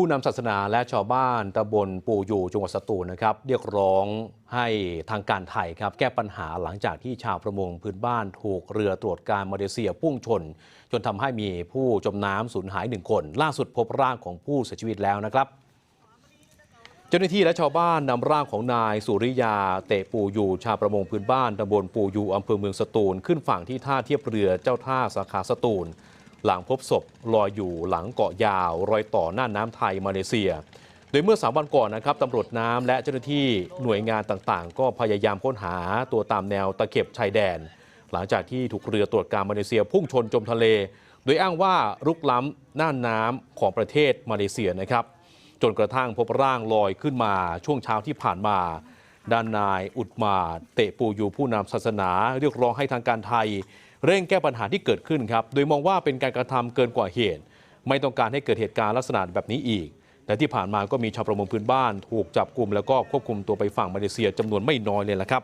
ผู้นำศาสนาและชาวบ้านตำบลปูอยู่จังหวัดสตูลนะครับ เรียกร้องให้ทางการไทยครับ แก้ปัญหาหลังจากที่ชาวประมงพื้นบ้านถูกเรือตรวจการมาเลเซียพุ่งชน จนทำให้มีผู้จมน้ำสูญหายหนึ่งคน ล่าสุดพบร่างของผู้เสียชีวิตแล้วนะครับ เจ้าหน้าที่และชาวบ้านนำร่างของนายสุริยา เตะปูอยู่ ชาวประมงพื้นบ้านตำบลปูอยู่อำเภอเมืองสตูล ขึ้นฝั่งที่ท่าเทียบเรือเจ้าท่าสาขาสตูล หลังพบศพลอยอยู่หลังเกาะยาว รอยต่อหน้าน้ำไทยมาเลเซีย โดยเมื่อสามวันก่อนนะครับตำรวจน้ำและเจ้าหน้าที่หน่วยงานต่างๆ ก็พยายามค้นหาตัวตามแนวตะเข็บชายแดน หลังจากที่ถูกเรือตรวจการมาเลเซียพุ่งชนจมทะเล โดยอ้างว่ารุกล้ำน่านน้ำของประเทศมาเลเซียนะครับ จนกระทั่งพบร่างลอยขึ้นมาช่วงเช้าที่ผ่านมาด้านนายอุดมาเตะปูอยู่ผู้นำศาสนา เรียกร้องให้ทางการไทย เร่งแก้ปัญหาที่เกิดขึ้นครับ โดยมองว่าเป็นการกระทำเกินกว่าเหตุ ไม่ต้องการให้เกิดเหตุการณ์ลักษณะแบบนี้อีกแต่ที่ผ่านมาก็มีชาวประมงพื้นบ้าน ถูกจับกลุ่มแล้วก็ควบคุมตัวไปฝั่งมาเลเซียจำนวนไม่น้อยเลยละครับ